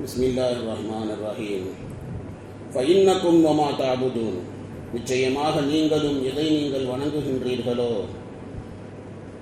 பிஸ்மில்லாஹ் ரஹ்மான் ரஹீம் ஃபைன்னக்கும் வமா தாபுதூன். நிச்சயமாக நீங்களும் எதை நீங்கள் வணங்குகின்றீர்களோ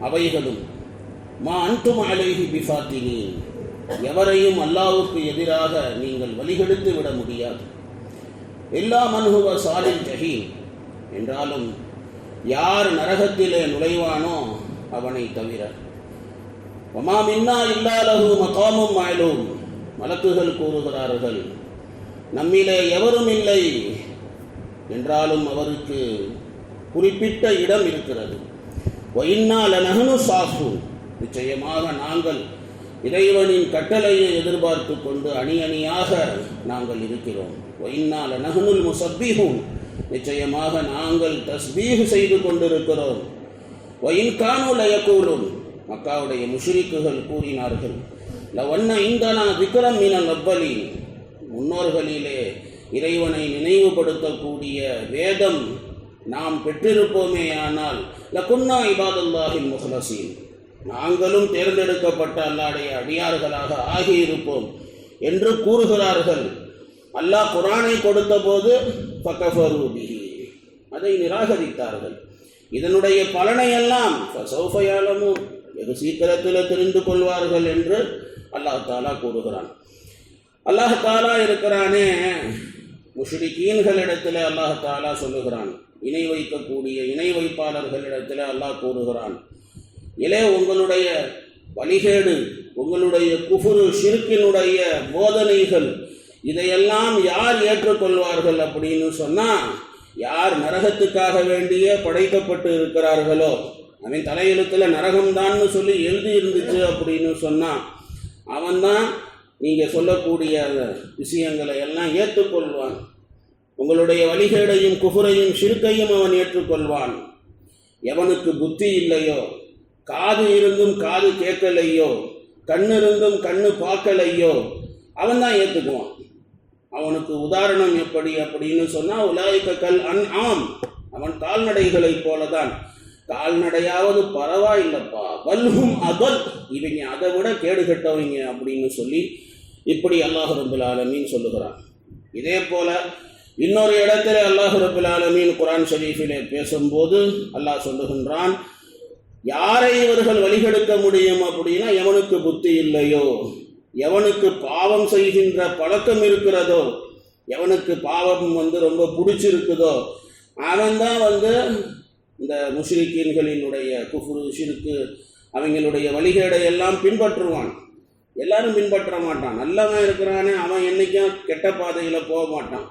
அவைகளும். மா அன்டும் அலைஹி பிஃபாத்தினீன் எவரையும் அல்லாவுக்கு எதிராக நீங்கள் வழிகெடுத்து விட முடியாது. எல்லா மனுகுவ சாலில் ஜஹீம். என்றாலும் யார் நரகத்திலே நுழைவானோ அவனை தவிர. ஒமா மின்னா இல்லாலகு மகாமும் மாயலும் மலக்குகள் கூறுகிறார்கள். நம்மிலே எவரும் இல்லை என்றாலும் அவருக்கு குறிப்பிட்ட இடம் இருக்கிறது. ஒயின்னால் நகனு சாஃபு. நிச்சயமாக நாங்கள் இறைவனின் கட்டளையை எதிர்பார்த்து கொண்டு அணி அணியாக நாங்கள் இருக்கிறோம். ஒயின்னால் நகனுல் முசப்பீகும் நிச்சயமாக நாங்கள் தஸ்பீகு செய்து கொண்டிருக்கிறோம். ஒயின் காணுலயக்கூலும் மக்காவுடைய முஷ்ரிக்குகள் கூறினார்கள். லவண்ண இந்தனா விக்ரம் மீனல் நவ்வலி முன்னோர்களிலே இறைவனை நினைவுபடுத்தக்கூடிய வேதம் நாம் பெற்றிருப்போமே ஆனால் லகுன்னா இபாதுல்லாஹின் முஹலசீன். நாங்களும் தேர்ந்தெடுக்கப்பட்ட அல்லாடைய அடியார்களாக ஆகியிருப்போம் என்று கூறுகிறார்கள். அல்லாஹ் குரானை கொடுத்த போது பக்கஃபரூபிஹி அதை நிராகரித்தார்கள். இதனுடைய பலனையெல்லாம் சௌஃபையாலமும் வெகு சீக்கிரத்தில் தெரிந்து கொள்வார்கள் என்று அல்லாஹ் தாலா கூறுகிறான். அல்லாஹ் தாலா இருக்கிறானே முஷ்ரிகீன்களிடத்தில் அல்லாஹ் தாலா சொல்லுகிறான். இணை வைக்கக்கூடிய இணை வைப்பாளர்களிடத்தில் அல்லாஹ் கூறுகிறான். இலே உங்களுடைய வழிகேடு உங்களுடைய குஃபுரு ஷிருக்கினுடைய போதனைகள் இதையெல்லாம் யார் ஏற்றுக்கொள்வார்கள் அப்படின்னு சொன்னால் யார் நரகத்துக்காக வேண்டிய படைக்கப்பட்டு இருக்கிறார்களோ அவன் தலையெழுத்தில் நரகம்தான்னு சொல்லி எழுதி இருந்துச்சு அப்படின்னு சொன்னான் அவன்தான் நீங்கள் சொல்லக்கூடிய விஷயங்களை எல்லாம் ஏற்றுக்கொள்வான். உங்களுடைய வழிகேடையும் குஃபுரையும் சிறுக்கையும் அவன் ஏற்றுக்கொள்வான். எவனுக்கு புத்தி இல்லையோ காது இருந்தும் காது கேட்கலையோ கண்ணு இருந்தும் கண்ணு பார்க்கலையோ அவன் தான் ஏற்றுக்குவான் அவனுக்கு உதாரணம் எப்படி அப்படின்னு சொன்னால் உலாய்க்க கல் அன் ஆம் அவன் கால்நடைகளைப் போலதான். கால்நடையாவது பரவாயில்லப்பா. வல்ஹும் அதல். இவங்க அதை விட கேடு கட்டவங்க அப்படின்னு சொல்லி இப்படி அல்லாஹ் ரபுல் ஆலமீன் சொல்லுகிறான். இதே போல இன்னொரு இடத்துல அல்லாஹ் ரபுல் ஆலமீன் குரான் ஷரீஃபிலே பேசும்போது அல்லாஹ் சொல்லுகின்றான் யாரை இவர்கள் வழிகெடுக்க முடியும் அப்படின்னா எவனுக்கு புத்தி இல்லையோ எவனுக்கு பாவம் செய்கின்ற பழக்கம் இருக்கிறதோ எவனுக்கு பாவம் வந்து ரொம்ப பிடிச்சிருக்குதோ அவன்தான் வந்து இந்த முஷ்ரிக்கீன்களினுடைய குஃபுரு ஷிருக்கு அவங்களுடைய வழிகேடை எல்லாம் பின்பற்றுவான். எல்லாரும் பின்பற்ற மாட்டான். நல்லவன் இருக்கிறானே அவன் என்னைக்கும் கெட்ட பாதையில் போக மாட்டான்.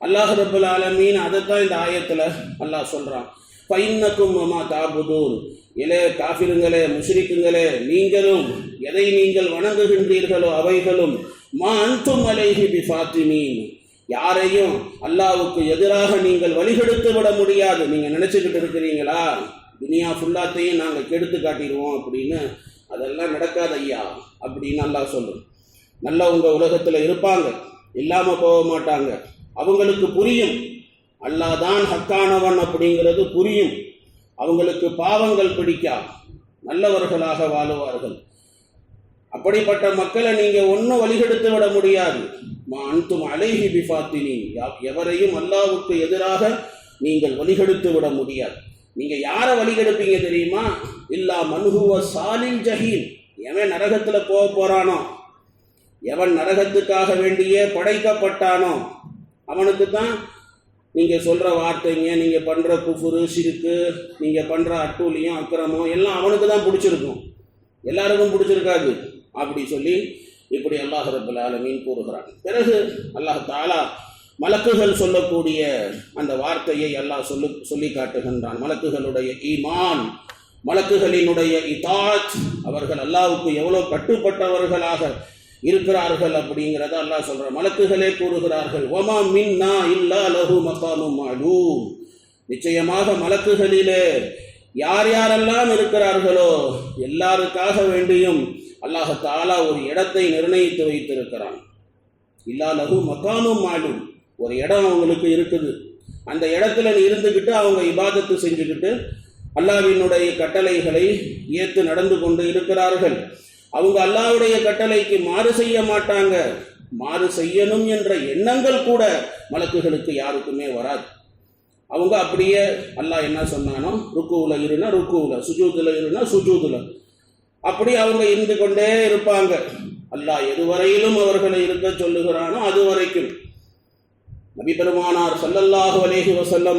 அல்லாஹ் ரபுல் ஆலமீன் அதைத்தான் இந்த ஆயத்தில் அல்லாஹ் சொல்கிறான் பைன்னக்கும் அம்மா தாபுதூர் இலே காஃபிருங்களே முஷ்ரிக்குங்களே நீங்களும் எதை நீங்கள் வணங்குகின்றீர்களோ அவைகளும் மா அந்தும் அலைஹி பி ஃபாத்திமீன் யாரையும் அல்லாவுக்கு எதிராக நீங்கள் வழிகெடுத்து விட முடியாது. நீங்கள் நினச்சிக்கிட்டு இருக்கிறீங்களா? துனியா ஃபுல்லாத்தையும் நாங்கள் கெடுத்து காட்டிடுவோம் அப்படின்னு அதெல்லாம் நடக்காது ஐயா அப்படின்னு நல்லா சொல்லும். நல்லவங்க உலகத்தில் இருப்பாங்க. இல்லாமல் போக மாட்டாங்க. அவங்களுக்கு புரியும். அல்லாஹ் தான் ஹக்கானவன் அப்படிங்கிறது புரியும். அவங்களுக்கு பாவங்கள் பிடிக்கா நல்லவர்களாக வாழுவார்கள். அப்படிப்பட்ட மக்களை நீங்கள் ஒன்றும் வழிகெடுத்து விட முடியாது. மா அன்தும் அலைஹி பிஃபாத்தினி. எவரையும் அல்லாவுக்கு எதிராக நீங்கள் வழிகெடுத்து விட முடியாது. நீங்கள் யாரை வழிகெடுப்பீங்க தெரியுமா? இல்லா மனுகுவ சாலில் ஜஹீம் எவன் நரகத்தில் போக போகிறானோ எவன் நரகத்துக்காக வேண்டியே படைக்கப்பட்டானோ அவனுக்கு தான் நீங்கள் சொல்கிற வார்த்தைங்க நீங்கள் பண்ணுற குஃபுரு சிறுக்கு நீங்கள் பண்ணுற அட்டூழியம் அக்கிரமம் எல்லாம் அவனுக்கு தான் பிடிச்சிருக்கும். எல்லாருக்கும் பிடிச்சிருக்காது. அப்படி சொல்லி இப்படி அல்லாஹ் ரபுல் ஆலமீன் கூறுகிறான். பிறகு அல்லாஹ் தாலா மலக்குகள் சொல்லக்கூடிய அந்த வார்த்தையை அல்லாஹ் சொல்லு சொல்லி காட்டுகின்றான். மலக்குகளுடைய ஈமான் மலக்குகளினுடைய இதாஜ் அவர்கள் அல்லாவுக்கு எவ்வளோ கட்டுப்பட்டவர்களாக இருக்கிறார்கள் அப்படிங்கிறத அல்லாஹ் சொல்ற மலக்குகளே கூறுகிறார்கள் ஒமா மின்னா இல்லா லஹு மகாமும் அலூம் நிச்சயமாக மலக்குகளிலே யார் யாரெல்லாம் இருக்கிறார்களோ எல்லாருக்காக வேண்டியும் அல்லாஹ் தாலா ஒரு இடத்தை நிர்ணயித்து வைத்திருக்கிறான். இல்லா லகு மக்காமும் மாலும் ஒரு இடம் அவங்களுக்கு இருக்குது. அந்த இடத்துல இருந்துக்கிட்டு அவங்க இபாதத்து செஞ்சுக்கிட்டு அல்லாவினுடைய கட்டளைகளை ஏற்று நடந்து கொண்டு இருக்கிறார்கள். அவங்க அல்லாவுடைய கட்டளைக்கு மாறு செய்ய மாட்டாங்க. மாறு செய்யணும் என்ற எண்ணங்கள் கூட மலக்குகளுக்கு யாருக்குமே வராது. அவங்க அப்படியே அல்லாஹ் என்ன சொன்னானோ ருக்குவில் இருனா ருக்குவுல சுஜூதுல இருனா சுஜூதுல. அப்படி அவங்க இருந்து கொண்டே இருப்பாங்க. அல்லாஹ் எதுவரையிலும் அவர்களை இருக்க சொல்லுகிறானோ அது வரைக்கும் நபி பெருமானார் ஸல்லல்லாஹு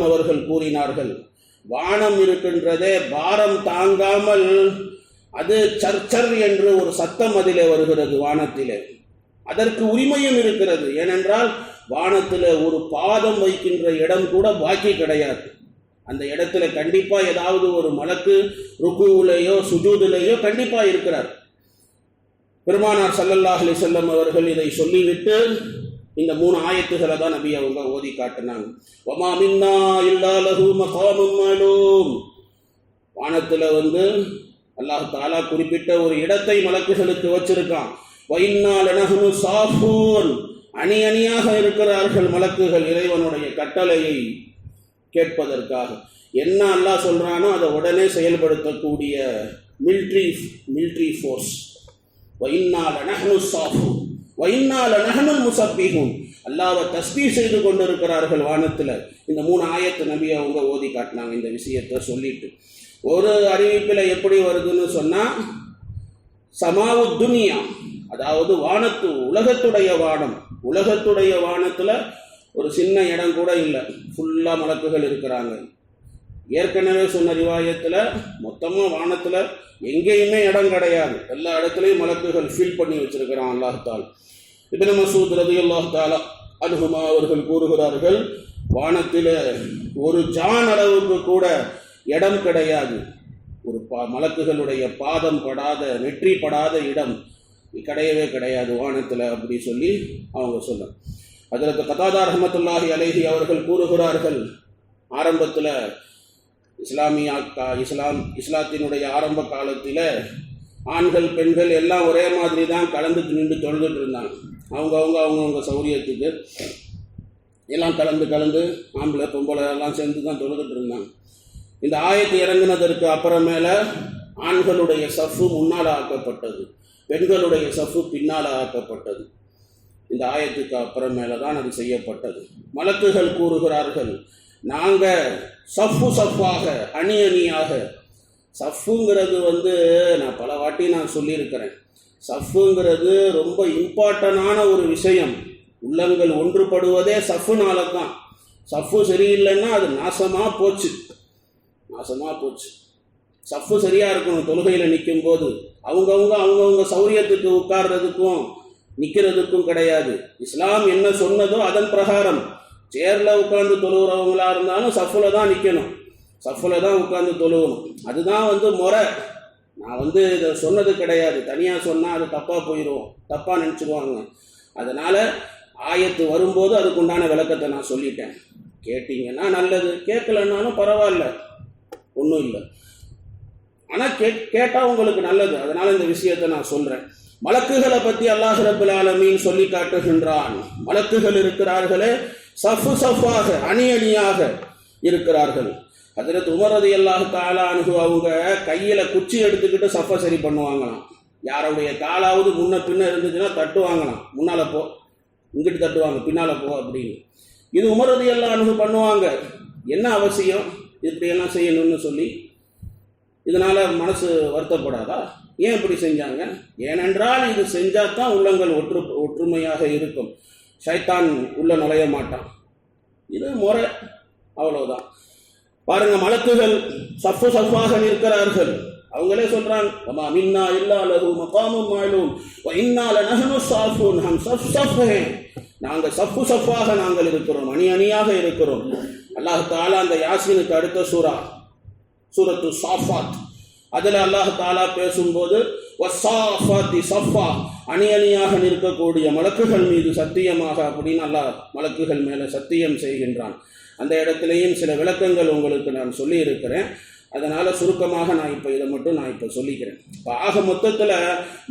அவர்கள் கூறினார்கள் வானம் இருக்கின்றதே பாரம் தாங்காமல் அது சர்ச்சர் என்று ஒரு சத்தம் அதிலே வருகிறது வானத்திலே. அதற்கு உரிமையும் இருக்கிறது. ஏனென்றால் வானத்தில் ஒரு பாதம் வைக்கின்ற இடம் கூட பாக்கி கிடையாது. அந்த இடத்துல கண்டிப்பாக ஏதாவது ஒரு மலக்கு ருக்குலேயோ சுஜூதுலேயோ கண்டிப்பாக இருக்கிறார். பெருமானார் சல்லல்லாஹலி செல்லம் அவர்கள் இதை சொல்லிவிட்டு இந்த மூணு ஆயத்துகளை தான் நபி அவங்க ஓதி காட்டினாங்க. வமா மின்னா இல்லா மகாமும் மாலூம். வந்து அல்லாஹ் தாலா குறிப்பிட்ட ஒரு இடத்தை மலக்குகளுக்கு வச்சிருக்கான். வைன்னா லனஹ்னு சாஃபூன். அணி அணியாக இருக்கிறார்கள் மலக்குகள் இறைவனுடைய கட்டளையை. கேட்பதற்காக. என்ன அல்லாஹ் சொல்கிறானோ அதை உடனே செயல்படுத்தக்கூடிய மில்ட்ரி மில்ட்ரி ஃபோர்ஸ் வைநாள நஹனு சாஃபு வைநாள நஹனுல் முசப்பிஹும் அல்லாவை தஸ்பீ செய்து கொண்டிருக்கிறார்கள் வானத்தில். இந்த மூணு ஆயத்தை நபி அவங்க ஓதி காட்டினாங்க இந்த விஷயத்தை சொல்லிட்டு. ஒரு அறிவிப்பில் எப்படி வருதுன்னு சொன்னால் சமாவு துனியா அதாவது வானத்து உலகத்துடைய வானம். உலகத்துடைய வானத்தில் ஒரு சின்ன இடம் கூட இல்லை. ஃபுல்லாக மலக்குகள் இருக்கிறாங்க. ஏற்கனவே சொன்ன ரிவாயத்தில் மொத்தமாக வானத்தில் எங்கேயுமே இடம் கிடையாது. எல்லா இடத்துலையும் மலக்குகள் ஃபில் பண்ணி வச்சிருக்கிறான் அல்லாஹால் இபின் மசூத் ரதி அல்லாஹாலா அனுகுமா அவர்கள் கூறுகிறார்கள் வானத்தில் ஒரு ஜான் அளவுக்கு கூட இடம் கிடையாது. ஒரு பா மலக்குகளுடைய பாதம் படாத வெற்றி படாத இடம் கிடையவே கிடையாது வானத்தில் அப்படி சொல்லி அவங்க சொல்ல அதற்கு கதாதார் ரஹமத்துல்லாஹி அலேஹி அவர்கள் கூறுகிறார்கள் ஆரம்பத்தில் இஸ்லாமிய இஸ்லாம் இஸ்லாத்தினுடைய ஆரம்ப காலத்தில் ஆண்கள் பெண்கள் எல்லாம் ஒரே மாதிரி தான் கலந்து நின்று தொழுதுட்டு இருந்தாங்க. அவங்கவுங்க அவங்கவுங்க சௌரியத்துக்கு எல்லாம் கலந்து கலந்து ஆம்பளை பொம்பளை எல்லாம் சேர்ந்து தான் தொழுதுட்டு இருந்தாங்க. இந்த ஆயத்து இறங்கினதற்கு அப்புறமேல ஆண்களுடைய சஃப்பு முன்னால் ஆக்கப்பட்டது பெண்களுடைய சஃப்பு பின்னால் ஆக்கப்பட்டது. இந்த ஆயத்துக்கு அப்புறம் மேலே தான் அது செய்யப்பட்டது. மலக்குகள் கூறுகிறார்கள் நாங்கள் சஃப்பு சஃப்பாக அணி அணியாக. சஃப்புங்கிறது வந்து நான் பல வாட்டி நான் சொல்லியிருக்கிறேன். சஃப்புங்கிறது ரொம்ப இம்பார்ட்டண்டான ஒரு விஷயம். உள்ளங்கள் ஒன்றுபடுவதே சஃப்புனால தான் சஃப்பு சரியில்லைன்னா அது நாசமாக போச்சு. நாசமாக போச்சு. சஃப்பு சரியாக இருக்கணும். தொழுகையில் நிற்கும் போது அவங்கவுங்க அவங்கவுங்க சௌரியத்துக்கு உட்கார்றதுக்கும் நிற்கிறதுக்கும் கிடையாது. இஸ்லாம் என்ன சொன்னதோ அதன் பிரகாரம். சேரில் உட்காந்து தொழுகிறவங்களா இருந்தாலும் சஃபில் தான் நிற்கணும் சஃபில் தான் உட்காந்து தொழுகணும் அதுதான் வந்து முறை. நான் வந்து இதை சொன்னது கிடையாது. தனியாக சொன்னால் அது தப்பாக போயிடும் தப்பாக நினச்சிடுவாங்க அதனால் ஆயத்து வரும்போது அதுக்குண்டான விளக்கத்தை நான் சொல்லிட்டேன். கேட்டீங்கன்னா நல்லது. கேட்கலன்னாலும் பரவாயில்ல. ஒன்றும் இல்லை. ஆனால் கே கேட்டால் உங்களுக்கு நல்லது. அதனால் இந்த விஷயத்தை நான் சொல்கிறேன் மலக்குகளை பற்றி அல்லாஹ் ரபுல் ஆலமீன் சொல்லி காட்டுகின்றான். மலக்குகள் இருக்கிறார்களே சஃபு சஃபாக அணி அணியாக இருக்கிறார்கள். அதில் உமரது அல்லாஹ் கால அனுகு அவங்க கையில் குச்சி எடுத்துக்கிட்டு சஃபை சரி பண்ணுவாங்களாம். யாருடைய காலாவது முன்ன பின்ன இருந்துச்சுன்னா தட்டுவாங்களாம். முன்னால் போ இங்கிட்டு தட்டுவாங்க பின்னால் போ அப்படின்னு. இது உமரது எல்லாம் அனுகு பண்ணுவாங்க. என்ன அவசியம்? இப்படியெல்லாம் செய்யணும்னு சொல்லி இதனால மனசு வருத்தப்படாதா? ஏன் இப்படி செஞ்சாங்க? ஏனென்றால் இது செஞ்சால் தான் உள்ளங்கள் ஒற்று ஒற்றுமையாக இருக்கும். சைத்தான் உள்ள நுழைய மாட்டான். இது முறை. அவ்வளவுதான். பாருங்க மலக்குகள் சஃப்பு சஃப்பாக நிற்கிறார்கள். அவங்களே சொல்றாங்க மின்னா இல்லா லஹு மகாமும் மாலும் இன்னா சஃப் சஃப் ஹே. நாங்க சஃப்பு சஃப்பாக நாங்கள் இருக்கிறோம். அணி அணியாக இருக்கிறோம். அல்லாஹ் தாலா அந்த யாசினுக்கு அடுத்த சூரா சூரத்து சாஃபாத். அதில் அல்லாஹ் தாலா பேசும்போது சஃபா அணி அணியாக நிற்கக்கூடிய மலக்குகள் மீது சத்தியமாக அப்படின்னு அல்லாஹ் மலக்குகள் மேலே சத்தியம் செய்கின்றான். அந்த இடத்துலையும் சில விளக்கங்கள் உங்களுக்கு நான் சொல்லியிருக்கிறேன். அதனால் சுருக்கமாக நான் இப்போ இதை மட்டும் நான் இப்போ சொல்லிக்கிறேன். இப்போ ஆக மொத்தத்தில்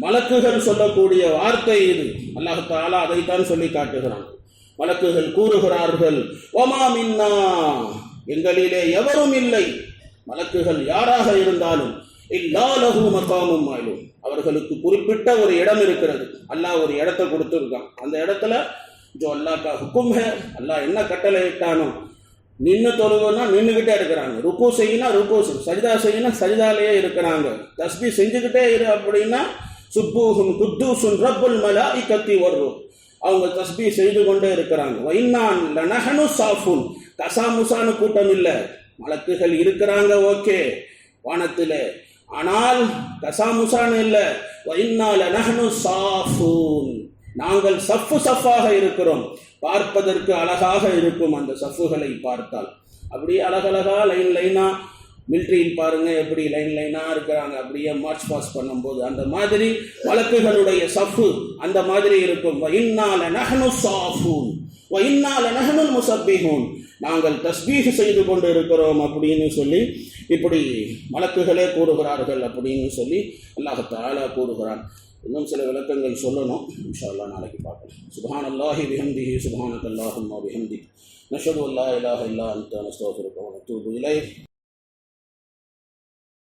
மலக்குகள் சொல்லக்கூடிய வார்த்தை இது. அல்லாஹ் தாலா அதைத்தான் சொல்லி காட்டுகிறான். மலக்குகள் கூறுகிறார்கள் ஒமா மின்னா எங்களிலே எவரும் இல்லை. மலக்குகள் யாராக இருந்தாலும் இல்லா லஹு மகாமும் மாலும் அவர்களுக்கு குறிப்பிட்ட ஒரு இடம் இருக்கிறது. அல்லாஹ் ஒரு இடத்த கொடுத்துருக்கான். அந்த இடத்துல ஜோ அல்லாக்கா ஹுக்கும் ஹே. அல்லாஹ் என்ன கட்டளை இட்டானோ நின்று தொழுவுன்னா நின்றுக்கிட்டே இருக்கிறாங்க. ருக்கு செய்யினா ருக்கு சரிதா செய்யினா சரிதாலேயே இருக்கிறாங்க. தஸ்பி செஞ்சுக்கிட்டே இரு அப்படின்னா சுப்பூஹும் குத்தூசுன் ரப்புல் மலாஇக்கத்தி வர்றோம் அவங்க தஸ்பி செய்து கொண்டே இருக்கிறாங்க. வைன்னான் லனஹனு சாஃபுன். கசாமுசானு கூட்டம் இல்லை மலக்குகள் இருக்கிறாங்க ஓகே. வானத்திலே ஆனால் தசாமுசான் இல்லை. வைன்னால் நகனு சாஃபூன். நாங்கள் சஃப்பு சஃப்பாக இருக்கிறோம். பார்ப்பதற்கு அழகாக இருக்கும் அந்த சஃப்புகளை பார்த்தால். அப்படியே அழகழகா லைன் லைனா மிலிட்ரியில் பாருங்க எப்படி லைன் லைனாக இருக்கிறாங்க அப்படியே மார்ச் பாஸ் பண்ணும்போது அந்த மாதிரி வழக்குகளுடைய சஃப்பு அந்த மாதிரி இருக்கும். வைன்னால நகனு சாஃபூன். வைன்னால நஹனுல் முசப்பிஹூன் நாங்கள் தஸ்பீஹ் செய்து கொண்டு இருக்கிறோம் அப்படின்னு சொல்லி இப்படி மலக்குகளே கூறுகிறார்கள் அப்படின்னு சொல்லி அல்லாஹத்தாலா கூறுகிறான். இன்னும் சில விளக்கங்கள் சொல்லணும். இன்ஷால்லா அல்லாஹ் நாளைக்கு பார்க்கலாம். சுபான் அல்லாஹி பிஹம்திஹி சுபானக் அல்லாஹும்மா விஹந்தி நஷது அல்லா இலாஹ இல்லா அந்த